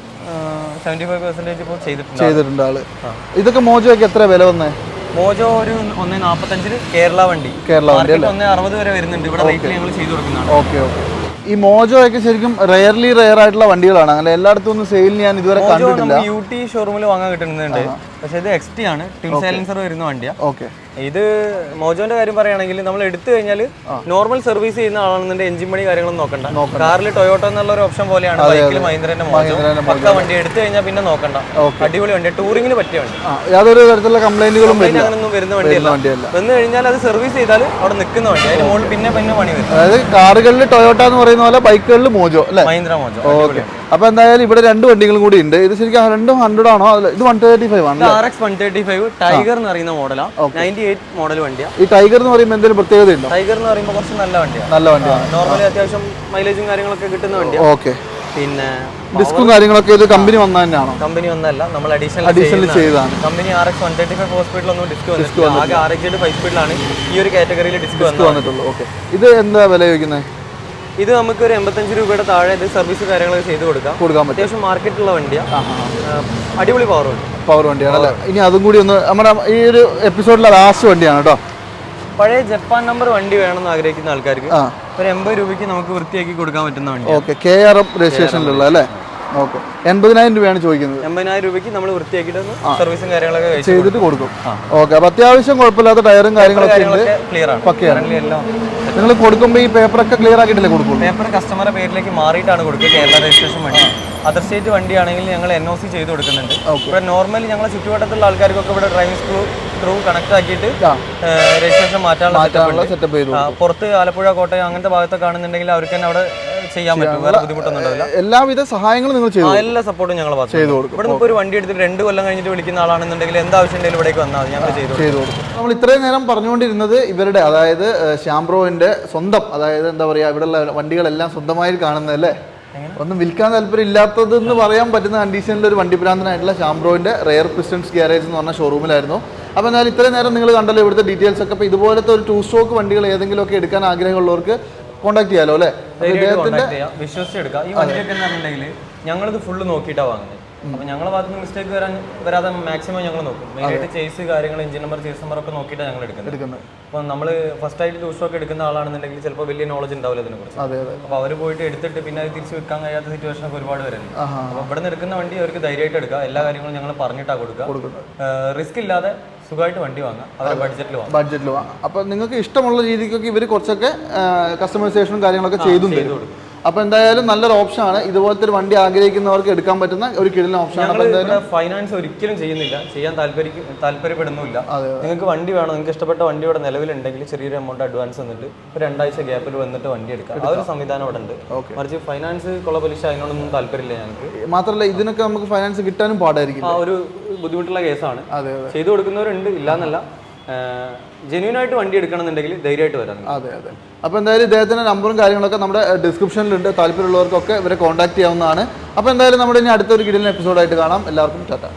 സെവന്റി ഫൈവ് പെർസെന്റേജ് ഇപ്പോൾ ചെയ്തിട്ടുണ്ട് ചെയ്തിട്ടുണ്ട് ആൾ. ഇതൊക്കെ മോജോയ്ക്ക് എത്ര വില വന്നേ? മോജോ ഒരു ഒന്ന് നാൽപ്പത്തഞ്ചിന് കേരള വണ്ടി. കേരള വണ്ടി ഒന്ന് അറുപത് വരെ വരുന്നുണ്ട്. ഇവിടെ റേറ്റിൽ ഞങ്ങൾ ചെയ്ത് കൊടുക്കുന്നതാണ്. Okay okay. ഈ മോജോ ഒക്കെ ശരിക്കും റെയർലി റെയർ ആയിട്ടുള്ള വണ്ടികളാണ്. അങ്ങനെ എല്ലായിടത്തും ഒന്നും സെയിൽ ഞാൻ ഇതുവരെ കണ്ടിട്ടില്ല. യു ടി ഷോറൂമിൽ വാങ്ങാൻ കിട്ടുന്നുണ്ട്. പക്ഷേ ഇത് എക്സ് ടി ആണ്. ട്വിൻ സൈലൻസർ വരുന്ന വണ്ടിയാണ് ഓക്കെ ഇത് മോജോന്റെ കാര്യം പറയുകയാണെങ്കിൽ നമ്മൾ എടുത്തു കഴിഞ്ഞാൽ നോർമൽ സർവീസ് ചെയ്യുന്ന ആളാണെന്നുണ്ടെങ്കിൽ എഞ്ചിൻ പണി കാര്യങ്ങളൊന്നും നോക്കണ്ട. കാറിൽ ടൊയോട്ട എന്നുള്ള ഒരു ഓപ്ഷൻ പോലെയാണ് ബൈക്കിൽ മഹീന്ദ്രന്റെ മോജോ. പക്ക വണ്ടി എടുത്തു കഴിഞ്ഞാൽ പിന്നെ നോക്കണ്ട. അടിപൊളി വണ്ടി ടൂറിങ്ങിന് പറ്റിയ വണ്ടി. യാതൊരു തരത്തിലുള്ള കംപ്ലൈന്റുകളും അങ്ങനൊന്നും വരുന്ന വണ്ടിയല്ല. വന്നു കഴിഞ്ഞാൽ അത് സർവീസ് ചെയ്താൽ അവിടെ നിൽക്കുന്ന വണ്ടി. അതിന് മുകളിൽ പിന്നെ പിന്നെ പണി വരും. അതായത് കാറുകളിൽ ടൊയോട്ട എന്ന് പറയുന്ന പോലെ ബൈക്കുകളിൽ മോജോ അല്ലെ? മഹീന്ദ്ര മോജോ. ഓക്കെ അപ്പൊ എന്തായാലും ഇവിടെ രണ്ട് വണ്ടികളും കൂടി ഉണ്ട്. ഇത് ശരിക്കും രണ്ടും ഹൺഡ്രഡ് ആണോ? ഇത് വൺ തേർട്ടി ഫൈവ് ആണ് R X one thirty five tiger എന്ന് പറയുന്ന മോഡലാണ് നയന്റി എയ്റ്റ് മോഡൽ വണ്ടിയാണ് ഈ ടൈഗർ എന്ന് പറയുമ്പോൾ എന്തെങ്കിലും പ്രത്യേകത ഉണ്ടോ? ടൈഗർ എന്ന് പറയുമ്പോൾ കുറച്ച് നല്ല വണ്ടിയാണ് നല്ല വണ്ടിയാണ് നോർമലി അത്യാവശ്യം മൈലേജും കാര്യങ്ങളൊക്കെ കിട്ടുന്ന വണ്ടിയാണ് ഓക്കെ പിന്നെ ഡിസ്കും കാര്യങ്ങളൊക്കെ ഇത് കമ്പനി വന്ന തന്നെയാണോ? കമ്പനി വന്നല്ല നമ്മൾ അഡീഷണൽ അഡീഷണൽ ചെയ്തതാണ്. Company R X one thirty five four സ്പീഡിലൊന്നും disc വന്നിട്ടില്ല. ആകെ ആർ എക്സ് ഫൈവ് സ്പീഡിലാണ് ഈ ഒരു കാറ്റഗറിയിൽ ഡിസ്ക് വന്നിട്ടുള്ളൂ. ഓക്കെ ഇത് എന്താ വില ചോദിക്കുന്നത് ഇത് നമുക്ക് ഒരു എൺപത്തഞ്ച് രൂപയുടെ താഴെ ഇത് സർവീസ് കാര്യങ്ങളൊക്കെ ചെയ്ത് കൊടുക്കാം. കൊടുക്കാൻ പറ്റും. അത്യാവശ്യം മാർക്കറ്റുള്ള വണ്ടിയാണ് അടിപൊളി പവർ വണ്ടി. പവർ വണ്ടിയാണ് അല്ലേ? ഇനി അതും കൂടി ഒന്ന് നമ്മുടെ ഈ ഒരു എപ്പിസോഡിലെ ലാസ്റ്റ് വണ്ടിയാണ് കേട്ടോ പഴയ ജപ്പാൻ നമ്പർ വണ്ടി വേണമെന്ന് ആഗ്രഹിക്കുന്ന ആൾക്കാർക്ക് ഒരു എൺപത് രൂപയ്ക്ക് നമുക്ക് വൃത്തിയാക്കി കൊടുക്കാൻ പറ്റുന്ന വണ്ടി ഓക്കെ കെ ആർ എം രജിസ്ട്രേഷനിലുള്ള അല്ലേ? ഓക്കെ എൺപതിനായിരം രൂപയാണ് ചോദിക്കുന്നത്. എൺപതിനായിരം രൂപയ്ക്ക് നമ്മൾ വൃത്തിയാക്കിയിട്ട് സർവീസും കാര്യങ്ങളൊക്കെ ചെയ്തിട്ട് കൊടുക്കും. ഓക്കെ അപ്പൊ അത്യാവശ്യം കുഴപ്പമില്ലാത്ത ടയറും കാര്യങ്ങളൊക്കെ ഉണ്ട്. ക്ലിയർ ആണ്. പക്കയാണ്. നിങ്ങൾ കൊടുക്കുമ്പോൾ ഈ പേപ്പറൊക്കെ ക്ലിയർ ആക്കിയിട്ടില്ലേ കൊടുക്കുള്ളൂ? പേപ്പർ കസ്റ്റമറുടെ പേരിലേക്ക് മാറിയിട്ടാണ് കൊടുക്കുക കേരള രജിസ്ട്രേഷൻ വണ്ടി. അതർ സ്റ്റേറ്റ് വണ്ടിയാണെങ്കിൽ ഞങ്ങൾ എൻ ഒ സി ചെയ്ത് കൊടുക്കുന്നുണ്ട്. ഇവിടെ നോർമലി ഞങ്ങളെ ചുറ്റുവട്ടത്തുള്ള ആൾക്കാർക്കൊക്കെ ഇവിടെ ഡ്രൈവിംഗ് സ്കൂൾ ത്രൂ കണക്ട് ആക്കിയിട്ട് രജിസ്ട്രേഷൻ മാറ്റാനുള്ള. സെറ്റപ്പ് പുറത്ത് ആലപ്പുഴ കോട്ടയം അങ്ങനത്തെ ഭാഗത്തൊക്കെ ആണെന്നുണ്ടെങ്കിൽ അവർക്ക് തന്നെ അവിടെ ചെയ്യാൻ പറ്റും? വേറെ ബുദ്ധിമുട്ടൊന്നും എല്ലാവിധ സഹായങ്ങളും നിങ്ങൾ ചെയ്തു എല്ലാ സപ്പോർട്ടും ഞങ്ങൾ ചെയ്തു കൊടുക്കും. ഇവിടെ ഇപ്പോൾ ഒരു വണ്ടി എടുത്തിട്ട് രണ്ട് കൊല്ലം കഴിഞ്ഞിട്ട് വിളിക്കുന്ന ആളാണെന്നുണ്ടെങ്കിൽ എന്താ ആവശ്യം ഉണ്ടെങ്കിലും ഇവിടേക്ക് വന്നാൽ മതി. ഞങ്ങൾ ചെയ്തു കൊടുക്കും. ചെയ്തു കൊടുക്കും. നമ്മൾ ഇത്രയും നേരം പറഞ്ഞുകൊണ്ടിരുന്നത് ഇവരുടെ അതായത് ശ്യാംബ്രോവിന്റെ സ്വന്തം അതായത് എന്താ പറയുക ഇവിടെയുള്ള വണ്ടികളെല്ലാം സ്വന്തമായി കാണുന്നതല്ലേ ഒന്നും വിൽക്കാൻ താല്പര്യം ഇല്ലാത്തത് എന്ന് പറയാൻ പറ്റുന്ന കണ്ടീഷനിൽ ഒരു വണ്ടി ഭ്രാന്തനായിട്ടുള്ള ഷാംബ്രോവിന്റെ റെയർ പിസ്റ്റൻസ് ഗ്യാരേജ് എന്ന് പറഞ്ഞ ഷോറൂമിലായിരുന്നു. അപ്പോൾ എന്നാലും ഇത്രയും നേരം നിങ്ങൾ കണ്ടല്ലോ ഇവിടുത്തെ ഡീറ്റെയിൽസ് ഒക്കെ. അപ്പോൾ ഇതുപോലത്തെ ഒരു ടൂ സ്റ്റോക്ക് വണ്ടികൾ ഏതെങ്കിലുമൊക്കെ എടുക്കാൻ ആഗ്രഹമുള്ളവർക്ക് കോൺടാക്ട് ചെയ്യാലോ അല്ലേ? വിശ്വസിച്ചെടുക്കാം. ഈ വണ്ടിയൊക്കെ എന്ന് പറഞ്ഞിട്ടുണ്ടെങ്കിൽ ഞങ്ങളിത് ഫുള്ള് നോക്കിയിട്ടാണ് വാങ്ങുന്നത് അപ്പൊ ഞങ്ങളെ ഭാഗത്ത് മിസ്റ്റേക്ക് വരാൻ വരാതെ മാക്സിമം ഞങ്ങൾ നോക്കും. മെയിനായിട്ട് ചേസ് കാര്യങ്ങൾ എഞ്ചിൻ നമ്പർ ചേസ് നമ്പർ ഒക്കെ നോക്കിയിട്ടാണ് ഞങ്ങൾ എടുക്കുന്നത്. അപ്പൊ നമ്മൾ ഫസ്റ്റ് ആയിട്ട് ലൂസ് ഒക്കെ എടുക്കുന്ന ആളാണെന്നുണ്ടെങ്കിൽ ചിലപ്പോൾ വലിയ നോളജ് ഉണ്ടാവില്ല അതിനെ കുറിച്ച്. അപ്പോൾ അവർ പോയിട്ട് എടുത്തിട്ട് പിന്നെ അത് തിരിച്ചു വെക്കാൻ കഴിയാത്ത സിറ്റുവേഷൻ ഒക്കെ ഒരുപാട് വരുന്നുണ്ട്. അപ്പൊ ഇവിടെ നിന്ന് എടുക്കുന്ന വണ്ടി അവർക്ക് ധൈര്യമായിട്ട് എടുക്കുക എല്ലാ കാര്യങ്ങളും ഞങ്ങൾ പറഞ്ഞിട്ടാണ് കൊടുക്കുക. റിസ്ക് ഇല്ലാതെ സുഖമായിട്ട് വണ്ടി വാങ്ങാം. ബഡ്ജറ്റിൽ വാങ്ങാം. ബഡ്ജറ്റിൽ വാങ്ങാം. അപ്പോൾ നിങ്ങൾക്ക് ഇഷ്ടമുള്ള രീതിക്കൊക്കെ ഇവർ കുറച്ചൊക്കെ കസ്റ്റമൈസേഷനും കാര്യങ്ങളൊക്കെ ചെയ്തു തരും. അപ്പോൾ എന്തായാലും നല്ലൊരു ഓപ്ഷനാണ് ഇതുപോലത്തെ ഒരു വണ്ടി ആഗ്രഹിക്കുന്നവർക്ക് എടുക്കാൻ പറ്റുന്ന ഒരു കിടലിന് ഓപ്ഷനാണ് ഫൈനാൻസ് ഒരിക്കലും ചെയ്യുന്നില്ല. ചെയ്യാൻ താല്പര്യം താല്പര്യപ്പെടുന്നില്ല നിങ്ങൾക്ക് വണ്ടി വേണം. നിങ്ങൾക്ക് ഇഷ്ടപ്പെട്ട വണ്ടി ഇവിടെ നിലവിലുണ്ടെങ്കിൽ ചെറിയൊരു എമൗണ്ട് അഡ്വാൻസ് തന്നിട്ട് ഒരു രണ്ടാഴ്ച ഗ്യാപ്പിൽ വന്നിട്ട് വണ്ടി എടുക്കാം. ആ ഒരു സംവിധാനം അവിടെ ഉണ്ട്. മറിച്ച് ഫൈനാൻസ് കൊള്ള പലിശ അതിനോടൊന്നും താല്പര്യമില്ല ഞങ്ങൾക്ക്. മാത്രമല്ല ഇതിനൊക്കെ നമുക്ക് ഫൈനാൻസ് കിട്ടാനും പാടായിരിക്കും ആ ഒരു ബുദ്ധിമുട്ടുള്ള കേസാണ്. ചെയ്തു കൊടുക്കുന്നവരുണ്ട് ഇല്ലാന്നല്ല. ജെന്യൂൻ ആയിട്ട് വണ്ടി എടുക്കണമെന്നുണ്ടെങ്കിൽ ധൈര്യമായിട്ട് വരാം അതെ അതെ. അപ്പോൾ എന്തായാലും ഇദ്ദേഹത്തിന്റെ നമ്പറും കാര്യങ്ങളൊക്കെ നമ്മുടെ ഡിസ്ക്രിപ്ഷനിലുണ്ട് താല്പര്യമുള്ളവർക്കൊക്കെ ഇവരെ കോൺടാക്ട് ചെയ്യാവുന്നതാണ്. അപ്പോൾ എന്തായാലും നമ്മുടെ ഇനി അടുത്തൊരു കിടിലൻ എപ്പിസോഡായിട്ട് കാണാം. എല്ലാവർക്കും ടാറ്റ.